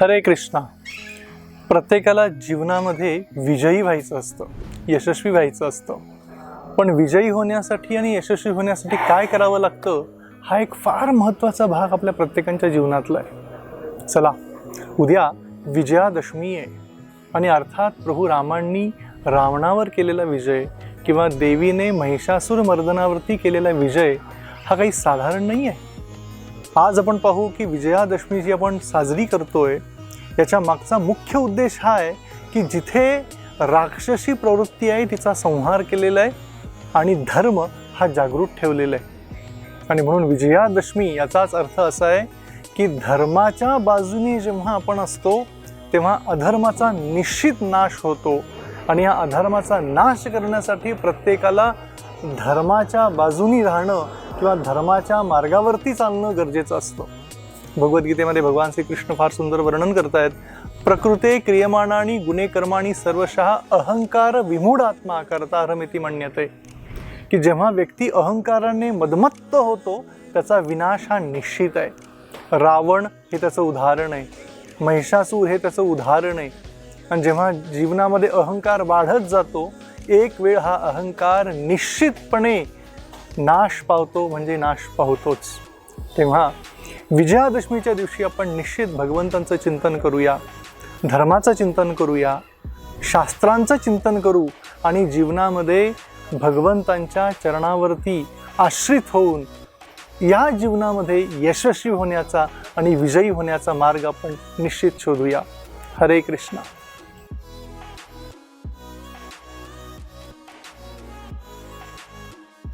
हरे कृष्णा. प्रत्येकाला जीवनामध्ये विजयी व्हायचं असतं यशस्वी व्हायचं असतं. पण विजयी होण्यासाठी आणि यशस्वी होण्यासाठी काय करावं लागतं हा एक फार महत्त्वाचा भाग आपल्या प्रत्येकांच्या जीवनातला आहे. चला उद्या विजयादशमी आहे आणि अर्थात प्रभू रामांनी रावणावर केलेला विजय किंवा देवीने महिषासूर मर्दनावरती केलेला विजय हा काही साधारण नाही आहे. आज आपण पाहू की विजयादशमी जी आपण साजरी करतोय याच्या मागचा मुख्य उद्देश हा आहे की जिथे राक्षसी प्रवृत्ती आहे तिचा संहार केलेला आहे आणि धर्म हा जागृत ठेवलेला आहे. आणि म्हणून विजयादशमी याचाच अर्थ असा आहे की धर्माच्या बाजूने जेव्हा आपण असतो तेव्हा अधर्माचा निश्चित नाश होतो आणि या अधर्माचा नाश करण्यासाठी प्रत्येकाला धर्माच्या बाजूनी राहणं किंवा धर्माच्या मार्गावरती चालणं गरजेचं असतं. भगवद्गीतेमध्ये भगवान श्रीकृष्ण फार सुंदर वर्णन करतायत. प्रकृते क्रियमाणानी गुणे कर्माणी सर्वशः अहंकार विमूढ आत्मा करता रमिती म्हणण्यात की जेव्हा व्यक्ती अहंकाराने मदमत्त होतो त्याचा विनाश हा निश्चित आहे. रावण हे त्याचं उदाहरण आहे. महिषासूर हे त्याचं उदाहरण आहे. आणि जेव्हा जीवनामध्ये अहंकार वाढत जातो एक वेळ हा अहंकार निश्चितपणे नाश पावतो म्हणजे नाश पावतोच. तेव्हा विजयादशमीच्या दिवशी आपण निश्चित भगवंतांचं चिंतन करूया धर्माचं चिंतन करूया शास्त्रांचं चिंतन करू आणि जीवनामध्ये भगवंतांच्या चरणावरती आश्रित होऊन या जीवनामध्ये यशस्वी होण्याचा आणि विजयी होण्याचा मार्ग आपण निश्चित शोधूया. हरे कृष्णा.